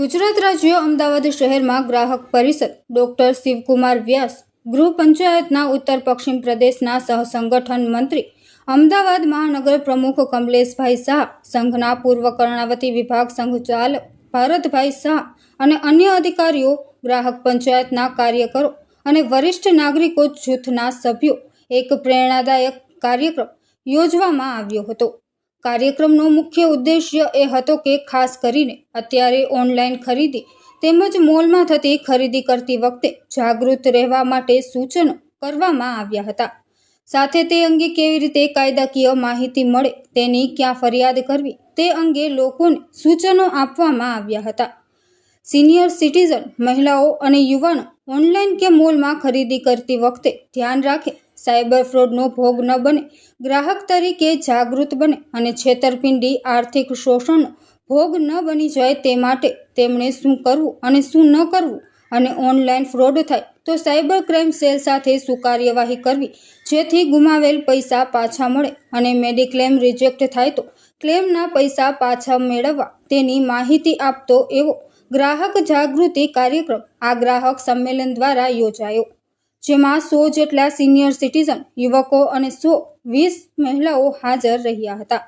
ગુજરાત રાજ્ય અમદાવાદ શહેરમાં ગ્રાહક પરિષદ ડોક્ટર શિવકુમાર વ્યાસ ગૃહ પંચાયતના ઉત્તર પશ્ચિમ પ્રદેશના સહસંગઠન મંત્રી અમદાવાદ મહાનગર પ્રમુખ કમલેશભાઈ શાહ, સંઘના પૂર્વ કર્ણાવતી વિભાગ સંઘચાલક ભારતભાઈ શાહ અને અન્ય અધિકારીઓ, ગ્રાહક પંચાયતના કાર્યકરો અને વરિષ્ઠ નાગરિકો જૂથના સભ્યો એક પ્રેરણાદાયક કાર્યક્રમ યોજવામાં આવ્યો હતો. કાર્યક્રમનો મુખ્ય ઉદ્દેશ્ય એ હતો કે ખાસ કરીને અત્યારે ઓનલાઈન ખરીદી તેમજ મોલમાં થતી ખરીદી કરતી વખતે જાગૃત રહેવા માટે સૂચનો કરવામાં આવ્યા હતા. સાથે તે અંગે કેવી રીતે કાયદાકીય માહિતી મળે તેની ક્યાં ફરિયાદ કરવી તે અંગે લોકોને સૂચનો આપવામાં આવ્યા હતા. સિનિયર સિટીઝન, મહિલાઓ અને યુવાનો ઓનલાઈન કે મોલમાં ખરીદી કરતી વખતે ધ્યાન રાખે સાયબર ફ્રોડનો ભોગ ન બને, ગ્રાહક તરીકે જાગૃત બને અને છેતરપિંડી, આર્થિક શોષણનો ભોગ ન બની જાય તે માટે તેમણે શું કરવું અને શું ન કરવું અને ઓનલાઈન ફ્રોડ થાય તો સાયબર ક્રાઇમ સેલ સાથે શું કાર્યવાહી કરવી, જેથી ગુમાવેલ પૈસા પાછા મળે અને મેડિક્લેમ રિજેક્ટ થાય તો ક્લેમના પૈસા પાછા મેળવવા તેની માહિતી આપતો એવો ગ્રાહક જાગૃતિ કાર્યક્રમ આ ગ્રાહક સંમેલન દ્વારા યોજાયો, જેમાં સો જેટલા સિનિયર સિટીઝન, યુવકો અને સો વીસ મહિલાઓ હાજર રહ્યા હતા.